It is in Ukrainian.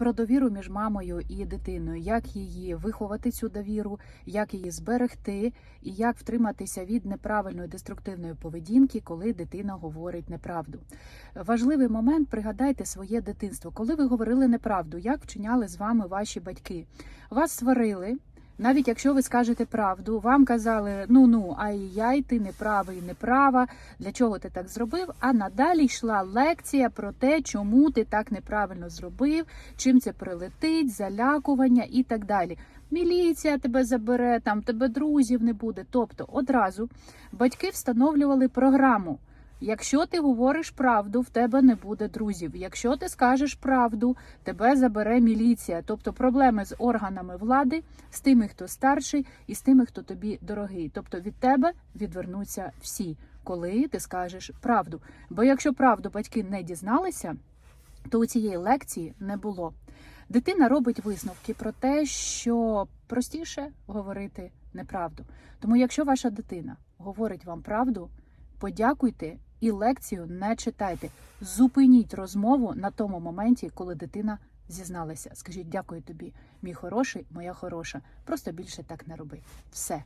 про довіру між мамою і дитиною, як її виховати цю довіру, як її зберегти, і як втриматися від неправильної деструктивної поведінки, коли дитина говорить неправду. Важливий момент пригадайте своє дитинство, коли ви говорили неправду, як вчиняли з вами ваші батьки. Вас сварили. Навіть якщо ви скажете правду, вам казали ну ну ай-яй, ти неправий, неправа, для чого ти так зробив? А надалі йшла лекція про те, чому ти так неправильно зробив, чим це прилетить, залякування і так далі. Міліція тебе забере, там тебе друзів не буде. Тобто одразу батьки встановлювали програму. Якщо ти говориш правду, в тебе не буде друзів. Якщо ти скажеш правду, тебе забере міліція. Тобто проблеми з органами влади, з тими, хто старший, і з тими, хто тобі дорогий. Тобто від тебе відвернуться всі, коли ти скажеш правду. Бо якщо правду батьки не дізналися, то у цієї лекції не було. Дитина робить висновки про те, що простіше говорити неправду. Тому, якщо ваша дитина говорить вам правду, подякуйте і лекцію не читайте. Зупиніть розмову на тому моменті, коли дитина зізналася. Скажіть, дякую тобі, мій хороший, моя хороша. Просто більше так не роби. Все.